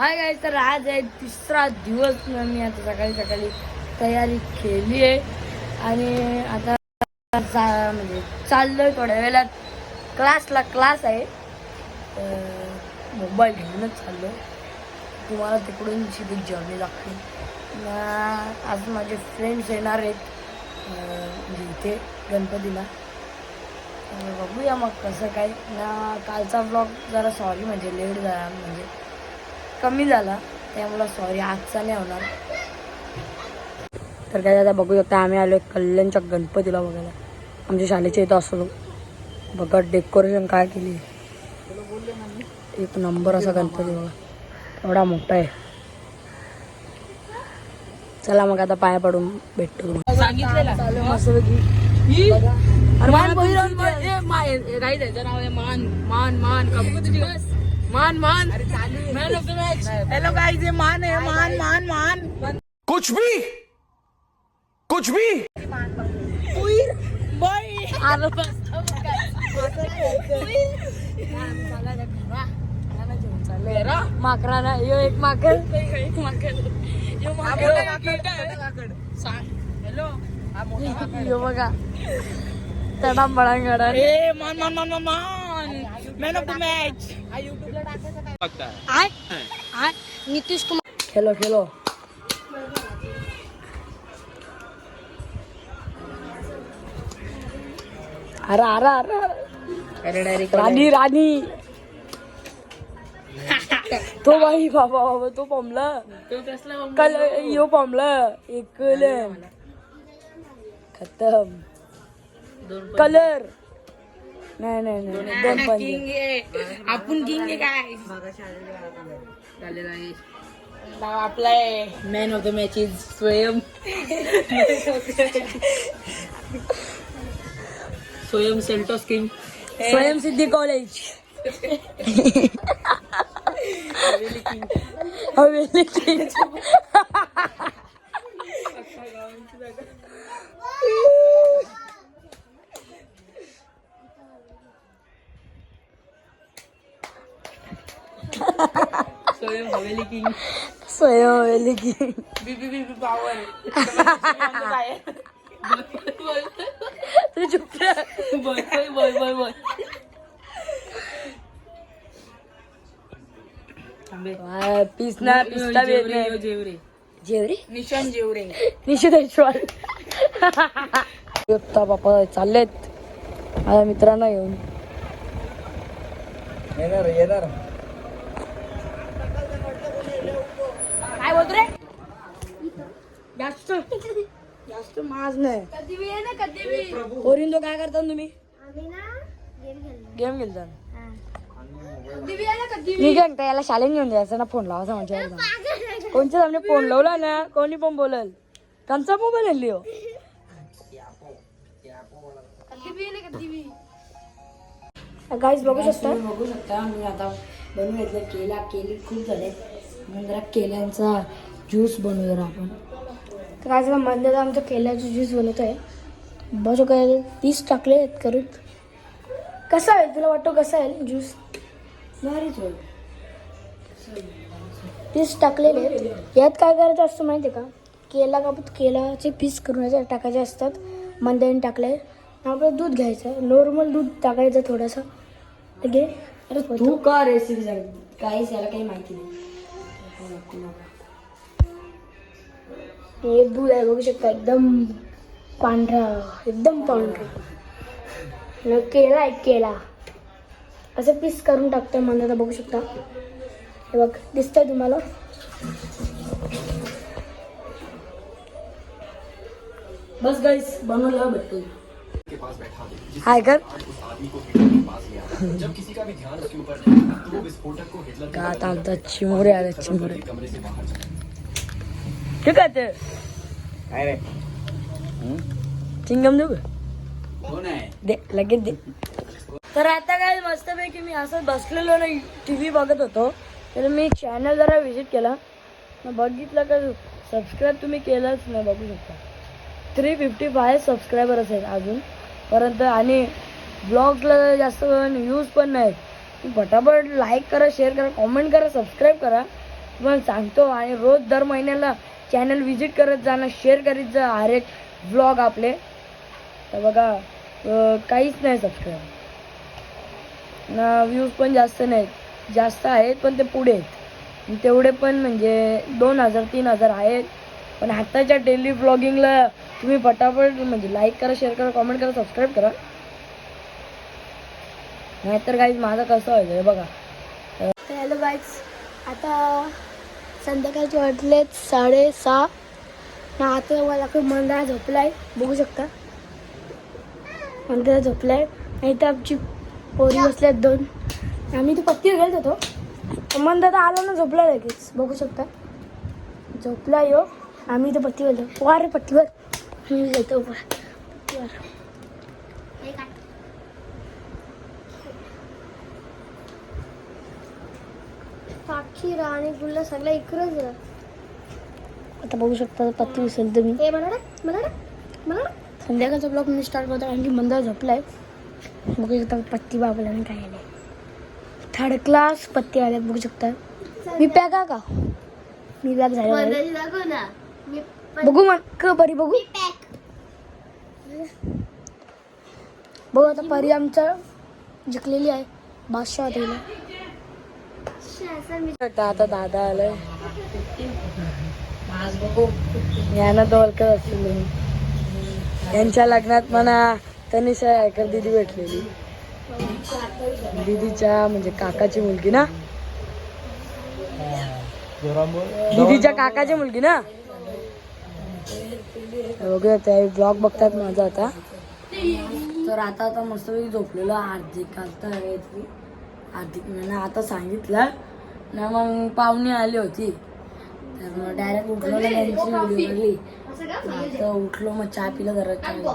हाय काय तर आज आहे तिसरा दिवस मी आता सकाळी सकाळी तयारी केली आहे. आणि आता म्हणजे चाललोय थोड्या वेळात. क्लासला क्लास आहे. मोबाईल घेऊनच चाललो तुम्हाला तिकडून जी जर्नी लागते ना आज माझे फ्रेंड्स येणार आहेत. म्हणजे इथे गणपतीला. बघूया मग कसं काय. ना कालचा ब्लॉग जरा सॉरी म्हणजे लेट झाला म्हणजे कमी झाला त्यामुळं सॉरी आजचा नाही होणार. तर काय आता बघू शकता आम्ही आलो कल्याणच्या गणपतीला बघायला. आमच्या शाळेच्या इथं असलो. बघा डेकोरेशन काय केली. एक नंबर असा गणपती बघा. एवढा मोठा आहे. चला मग आता पाया पडून भेटतो मान मान मान मान बस man man of the match hello guys हे मान आहे मान मान. मान कुछ भी कुछ भी. बाई अरे बस. माकरा ना यो एक माकड. हॅलो. हा मोठा माकड. यो बघा. तडा बळांगडा ए मान man man man. Man of the match Nitish Kumar. Khelo खेलो। अरे अरे अरे। डायरेक्ट राणी राणी तो बाई बाबा बाबा तो पमला। तो कल यो पमला एक कलर। खतम। कलर। नाही नाही नाही. दोन पंजे. किंग आहे. आपण किंग आहे काय? झालेलं आहे. नाव आपलं आहे. Man of the match is Swayam. Swayam Seltos king स्वयं सिद्धी कॉलेज हवेली किंग. स्वयं हवेली किंग. स्वयं हवेली किंग. बीबी बीबी पॉवर तू चुप रह. बोय बोय बोय बोय वाह, पिसना पिस्ता. जेवरे जेवरी. निशान जेवरे. बापा चाललेत. माझ्या मित्रांना घेऊन. येणार येणार काय बोलतो रे जास्त माज नाही. पोरीन तो काय करता तुम्ही? गेम खेळता. मी काय म्हणतो, याला शाळेत घेऊन जायचं ना फोन लावायचा म्हणजे कोणच्या सामने फोन लावला ना कोणी पण बोलल. कंचा मोबाईल आहे लिओ. गाईज बघू शकता? बघू शकता मी आता बनवून घेतलं केला केली खूप झाले. म्हणून जरा केल्यांचा ज्यूस बनवू जरा आपण. तर झालं मध्ये आमचं केल्याचं ज्यूस बनवत आहे बघू काय पीस टाकले आहेत करून. कसं आहे? तुला वाटतं कसं आहे ज्यूस भारीच होईल पीस टाकलेले आहेत. यात काय करायचं असतं माहिती आहे का? केला कापून केलाचे पीस करून टाकायचे असतात. मंद्याने टाकले आपलं दूध घ्यायचं नॉर्मल दूध टाकायचं थोडंसं. घे अरे तू का रेसिपी सांग? काहीच याला काही माहिती नाही. हे दूध आहे बघू शकता एकदम पांढरा एकदम पांढरा. केला आहे केला. असं पीस करून टाकतोय मला आता बघू शकता. हे बघ दिसतंय तुम्हाला? बस गाईस बनवलं भेटतो हाय कर. का चालतं चिमुरे आले चिमुरे। ठीक आहे ते काय रे चिंगम देऊ? दे लगेच दे तर आता काय मस्तपैकी मी असं बसलेलो ना टी व्ही बघत होतो तर मी चॅनल जरा व्हिजिट केला बघितलं का सबस्क्राईब तुम्ही केलंच नाही बघू शकता थ्री फिफ्टी फाय सबस्क्रायबर्स आहेत अजून परंतु आणि ब्लॉगला जास्त व्ह्यूज पण नाहीत फटाफट लाईक करा शेअर करा कॉमेंट करा सबस्क्राईब करा तुम्हाला सांगतो आणि रोज दर महिन्याला चॅनल व्हिजिट करत जाणं शेअर करीत जा. हर एक ब्लॉग आपले. तर बघा काहीच नाही सबस्क्राईब ना व्ह्यूज पण जास्त नाहीत. जास्त आहेत पण ते पुढे आहेत. तेवढे पण म्हणजे दोन हजार तीन हजार आहेत. पण आत्ताच्या डेली ब्लॉगिंगला तुम्ही पटापट म्हणजे लाईक करा शेअर करा कमेंट करा सबस्क्राईब करा. नाहीतर काही माझं कसं व्हायचं बघा. हॅलो गाईज आता संध्याकाळचे वाटलेत साडेसहा. ना आता मला खूप मंदार झोपलाय. बघू शकता. मंदार झोपलाय. नाही तर आमची पोरी बसल्यात दोन. आम्ही तर पत्तीवर गेलो होतो. मंदार आला ना झोपला लगेच. बघू शकता. झोपला यो आम्ही तर पत्तीवर गेलो वार पत्तीवर मी येतो पत्तीवर साक्षी राणी गुल्ला सगळ्या इकडंच आता बघू शकता पत्ती उचल तुम्ही. हे म्हणा म्हणा म्हणा संध्याकाळचा ब्लॉग मी स्टार्ट करतो कारण की मंदार झोपलाय. बघू शकता पत्ती बाबाला मी काय आले थर्ड क्लास पत्ती आल्या बघू शकता. मी पॅका का मी बॅग झाले बघू मग क परी बघू. बघू आता परी आमचा जिंकलेली आहे. बादशाह तिला आता दादा आलाय यानं दोलकर असतील यांच्या लग्नात म्हणा तनिषा आयकर दिदी भेटलेली दिदीच्या म्हणजे काकाची मुलगी ना दिदीच्या काकाची मुलगी ना वगैरे त्या ब्लॉग बघतात माझा आता तर आता आता मस्त झोपलेलं हार्दिक आता हार्दिक आता सांगितलं ना मग पाहुणे आली होती. तर मग डायरेक्ट उठलो ना त्यांची व्हिडिओ उठलो मग चहा पिला जरा चहा पिला.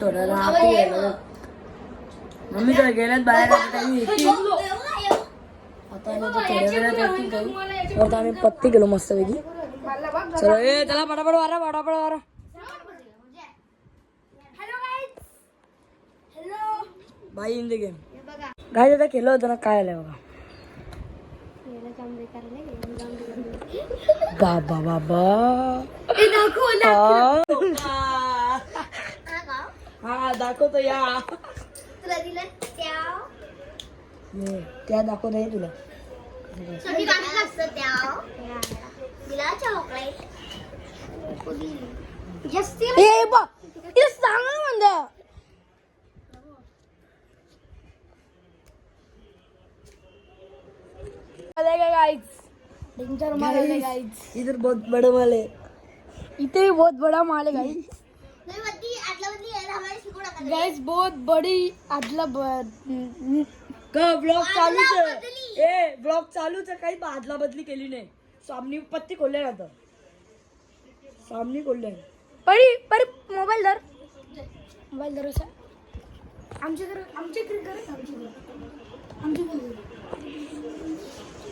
थोडा आती गेलो. मम्मी तर गेल्यात बाहेर आता काही येतील आता आम्ही थोड्या वेळात येतील काही आता आम्ही पत्ती गेलो मस्तपैकी. चलो ए चला पटापट वारा पटापट वारा. बाई इन द गेम गाडी आता केलं होतं ना काय आलंय बघा. बाबा बाबा. हा हा. दाखवतो या. ये, त्या दाखवतो हे तुला. ए बा हे सांग ना म्हणलं. डेंजर माल है गाइस इधर बहुत बड़े वाले. इथे भी बहुत बड़ा माल है गाइस गाइस बहुत बड़ी अदला ब- का ब्लॉग चालूच आहे? ए ब्लॉग चालूच आहे. काही बादला बदली केली नाही. सामनी पत्ती खोलल्या आता सामनी खोलल्या. परी परी मोबाईल धर. मोबाईल धर असा. आमच्या घर आमच्या घरी आमच्या घरी आमच्या घरी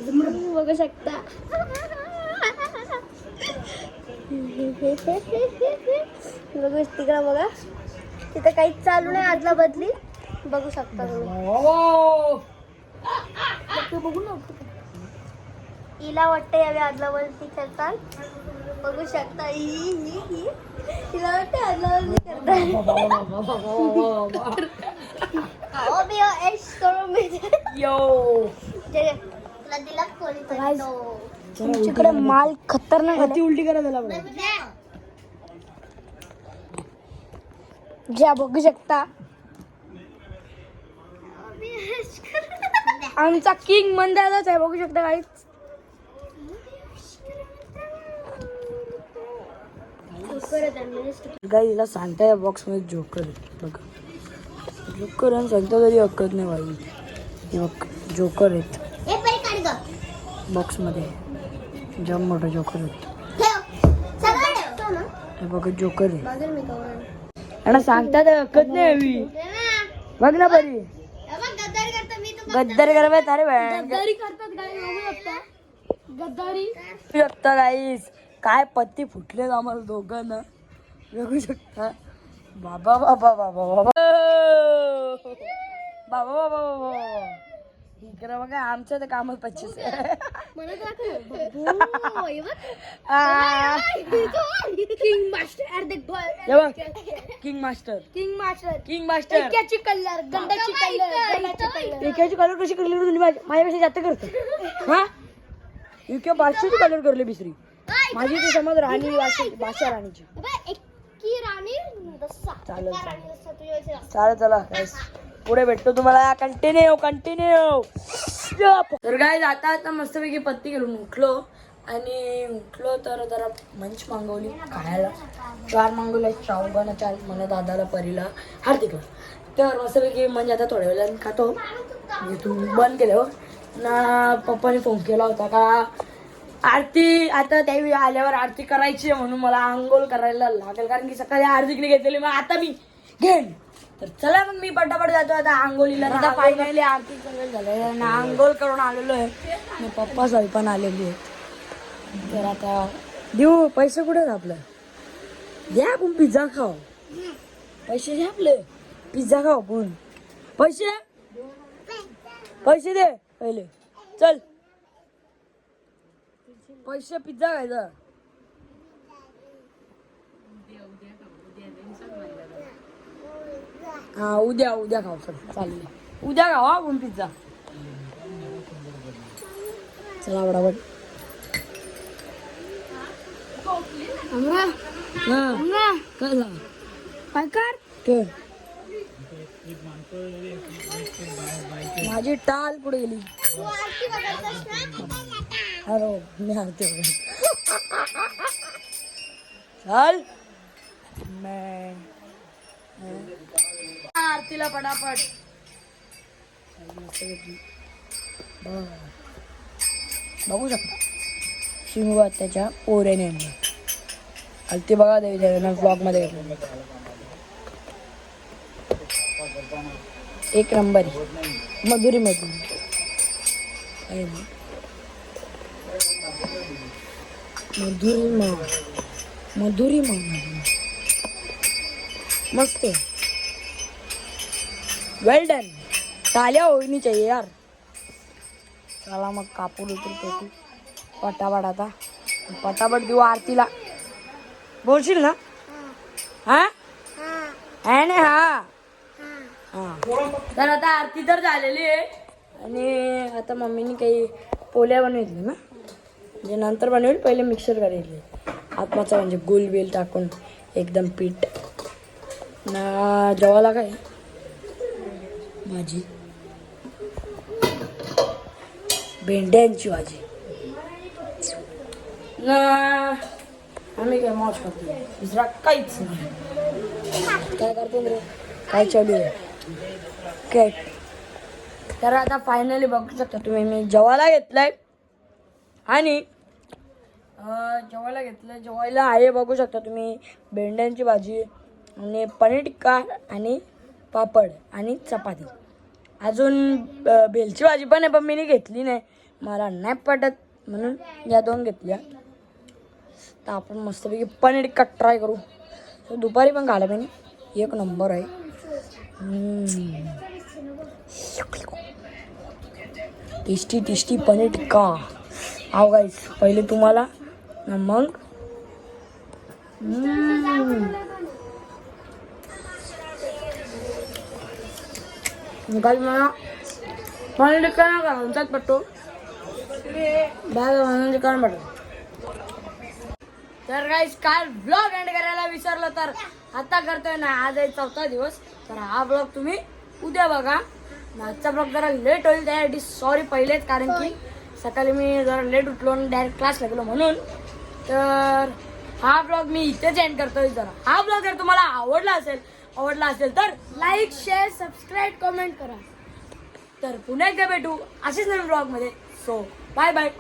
तुम्ही बघू शकता. बघू तिकडं बघा. तिथं काहीच चालू नाही आदला बदली. बघू शकता तुम्ही. बघू ना हिला वाटतं यावे आदला बदली करतात. बघू शकता. ही ही ही. तिला वाटतं आदला बदली करतात. अहो बे करून मी यो तुला दिला कोणी तुमच्याकडे माल खतरनाक. ती उलटी करा त्याला बघा. ज्या बघू शकता. आमचा किंग मंदाचाच आहे बघू शकता काही गाई हिला सांगता या बॉक्समध्ये जोकर आहे. बघा. जोकर आणि सांगता तरी हकत नाही बाई जोकर आहेत. बॉक्समध्ये जाम मोठा जोकर हे बघा जोकर आहे. आणि सांगता तर हकत नाही हवी बघ ना बरी गद्दारी करा बाई. अरे शकता. गाईस काय पत्ती फुटलेत आम्हाला दोघांना. बघू शकता. बाबा बाबा बाबा बाबा. बाबा बाबा बाबा बाबा. इकडं बघा आमचं तर कामच पच्चीस king master king master king master king master colour गंडाची colour गंडाची कलर कशी करली रे तुम्ही माझ्या- माझ्यापेक्षा जास्त करतो. हा? इतक्या बादशाची कलर करली बिसरी. माझी ती समज राणी भाषा भाषा राणीची. चालेल, एका चालेल. चला. पुढे भेटतो तुम्हाला. कंटिन्यू कंटिन्यू तर काय आता आता मस्तपैकी पत्ती घेऊन उठलो. आणि उठलो तर जरा मंच मागवली खायला. चार मागवले चौघांना चार मला दादाला परीला. हार्दिकला तर मस्तपैकी म्हणजे आता थोड्या वेळाने खातो. म्हणजे तू बंद केलं हो. ना पप्पाने फोन केला होता का? आरती आता त्यावेळी आल्यावर आरती करायची म्हणून मला आंघोळ करायला लागेल. कारण की सकाळी आरतीकडे घेतलेली मग आता मी घेईन. तर चला मग मी पटापट जातो आता आंघोळीला. आता फायनली आरती सगळं झालं. आणि आंघोळ करून आलेलो आहे. आणि पप्पा साहेब पण आलेली आहेत. तर आता देऊ पैसे कुठे आपलं? द्या आपण पिझ्झा खाऊ. पैसे द्या आपले. पिझ्झा खाऊ आपण. पैसे? पैसे दे पहिले. चल. पैसे पिझ्झा खायचा. हा उद्या उद्या खाऊ चल चालेल. उद्या खाऊ हा आपण पिझ्झा चला बडाबड अमरा हा. काय झालं? काय कर? के माझी टाल पुढे गेली? अरे मी हारते. चल. मैं आरतीला पटापट. बघू शकता. शिंगू त्याच्या पोरेने आरती बघा देवी ब्लॉगमध्ये घेतलं. एक नंबर मधुरी मधुरी. मधुरी मधुरी मग मस्त आहे. वेल डन टाल्या होईनी चाहिए यार. चला मग कापूर उतर पेटू. पटापट आता. पटापट देऊ आरतीला. बोलशील ना? हा? आहे ना? हा. हा. तर आता आरती तर झालेली आहे. आणि आता मम्मीने काही पोल्या बनवितली ना? जे नंतर बनवेल पहिले मिक्सर करायचे आत्माचा म्हणजे गोल बेल टाकून एकदम पीठ. ना जेवायला काय? भाजी. भेंड्यांची भाजी. ना आम्ही काय मौज करतो दुसरा काहीच नाही. काय करतो रे? काय चालू आहे? काय? तर आता फायनली बघू शकता तुम्ही मी जेवायला घेतलंय. आणि जेवायला घेतलं जेवायला आहे बघू शकता तुम्ही. भेंड्यांची भाजी आणि पनीर टिक्का आणि पापड आणि चपाती. अजून बेलची भाजी पण आहे पण मी घेतली नाही. मला नाही पटत म्हणून या दोन घेतल्या. तर आपण मस्तपैकी पनीर टिक्का ट्राय करू. दुपारी पण खाला मी. एक नंबर आहे. Tasty tasty paneer tikka. आव गाईस पहिले तुम्हाला. न मग गाई मला पनीर टिक्का ना करा तुमचाच पटतो बाय पनीर तर गाईस काल ब्लॉग एंड करायला विसरलं तर आता करतोय ना आज आहे चौथा दिवस. तर हा ब्लॉग तुम्ही उद्या बघा. आजचा ब्लॉग जरा लेट होईल त्यासाठी सॉरी पहिलेच कारण की सकाळी मी जरा लेट उठलो आणि डायरेक्ट क्लास लागलो म्हणून. तर हा ब्लॉग मी इथेच एंड करतोय जरा. हा ब्लॉग जर तुम्हाला आवडला असेल आवडला असेल तर लाईक शेअर सबस्क्राईब कमेंट करा. तर पुन्हा एकदा भेटू असेच नवीन ब्लॉगमध्ये सो बाय बाय